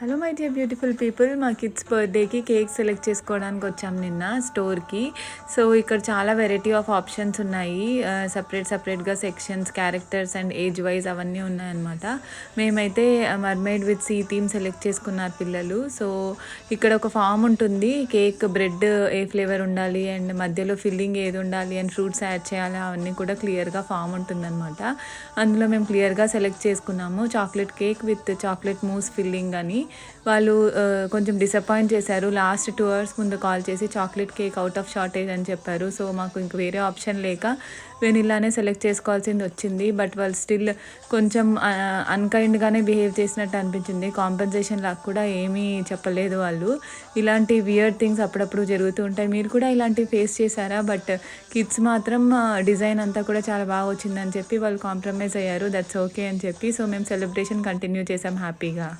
Hello my dear beautiful people మా kids బర్త్డేకి cake select చేసుకోవడానికి వచ్చాం నిన్న స్టోర్కి సో ఇక్కడ చాలా వెరైటీ ఆఫ్ ఆప్షన్స్ ఉన్నాయి. సపరేట్ సపరేట్గా sections characters and age wise అవన్నీ ఉన్నాయన్నమాట. మేమైతే mermaid with sea theme select చేసుకున్నారు పిల్లలు. సో ఇక్కడ ఒక ఫామ్ ఉంటుంది. కేక్ బ్రెడ్ ఏ ఫ్లేవర్ ఉండాలి అండ్ మధ్యలో ఫిల్లింగ్ ఏది ఉండాలి అండ్ ఫ్రూట్స్ యాడ్ చేయాలి అవన్నీ కూడా క్లియర్గా ఫామ్ ఉంటుందన్నమాట. అందులో మేము క్లియర్గా సెలెక్ట్ చేసుకున్నాము. Chocolate cake with chocolate mousse filling అని. వాళ్ళు కొంచెం డిసప్పాయింట్ చేశారు. లాస్ట్ టూ అవర్స్ ముందు కాల్ చేసి chocolate cake out of shortage అని చెప్పారు. సో మాకు ఇంక వేరే ఆప్షన్ లేక వెనిల్లానే సెలెక్ట్ చేసుకోవాల్సింది వచ్చింది. బట్ వాళ్ళు స్టిల్ కొంచెం అన్కైండ్గానే బిహేవ్ చేసినట్టు అనిపించింది. కాంపెన్సేషన్ లాగా కూడా ఏమీ చెప్పలేదు వాళ్ళు. ఇలాంటి వియర్ థింగ్స్ అప్పుడప్పుడు జరుగుతూ ఉంటాయి. మీరు కూడా ఇలాంటివి ఫేస్ చేశారా? బట్ కిడ్స్ మాత్రం డిజైన్ అంతా కూడా చాలా బాగా వచ్చిందని చెప్పి వాళ్ళు కాంప్రమైజ్ అయ్యారు. దట్స్ ఓకే అని చెప్పి. సో మేము సెలబ్రేషన్ కంటిన్యూ చేసాం హ్యాపీగా.